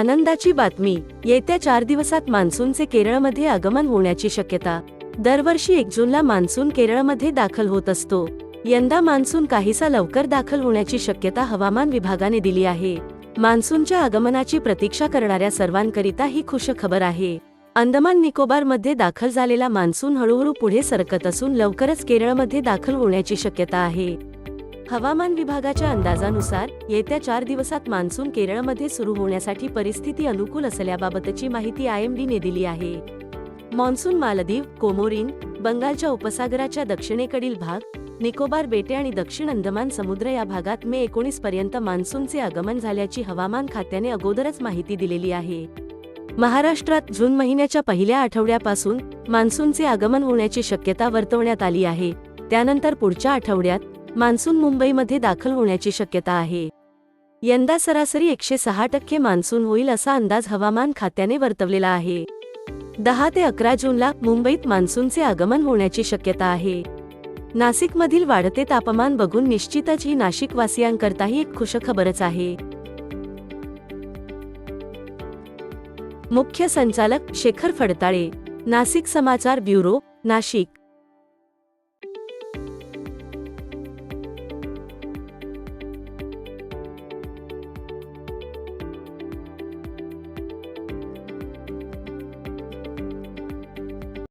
आनंदाची बातमी. येत्या चार दिवसात मान्सूनचे केरळमध्ये आगमन होण्याची शक्यता. दरवर्षी एक जूनला मान्सून केरळमध्ये दाखल होत असतो. यंदा मान्सून काहीसा लवकर दाखल होण्याची शक्यता हवामान विभागाने दिली आहे. मान्सूनच्या आगमनाची प्रतीक्षा करणाऱ्या सर्वांकरिता ही खुश खबर आहे. अंदमान निकोबारमध्ये दाखल झालेला मान्सून हळूहळू पुढे सरकत असून लवकरच केरळमध्ये दाखल होण्याची शक्यता आहे. हवामान विभागाच्या अंदाजानुसार येत्या चार दिवसात मान्सून केरळमध्ये सुरू होण्यासाठी परिस्थिती अनुकूल असल्याबाबतची माहिती आय एमबीने दिली आहे. मान्सून मालदीव कोमोरिन बंगालच्या उपसागराच्या दक्षिणेकडील भाग निकोबार बेटे आणि दक्षिण अंदमान समुद्र या भागात मे एकोणीस पर्यंत मान्सूनचे आगमन झाल्याची हवामान खात्याने अगोदरच माहिती दिलेली आहे. महाराष्ट्रात जून महिन्याच्या पहिल्या आठवड्यापासून मान्सूनचे आगमन होण्याची शक्यता वर्तवण्यात आली आहे. त्यानंतर पुढच्या आठवड्यात मान्सून मुंबईमध्ये दाखल होण्याची शक्यता आहे. यंदा सरासरी एकशे सहा टक्के मान्सून होईल असा अंदाज हवामान खात्याने वर्तवलेला आहे. दहा ते अकरा जूनला मुंबईत मान्सूनचे आगमन होण्याची शक्यता आहे. नाशिकमधील वाढते तापमान बघून निश्चितच ही नाशिकवासियांकरताही एक खुशखबरच आहे. मुख्य संचालक शेखर फडताळे नाशिक समाचार ब्युरो नाशिक.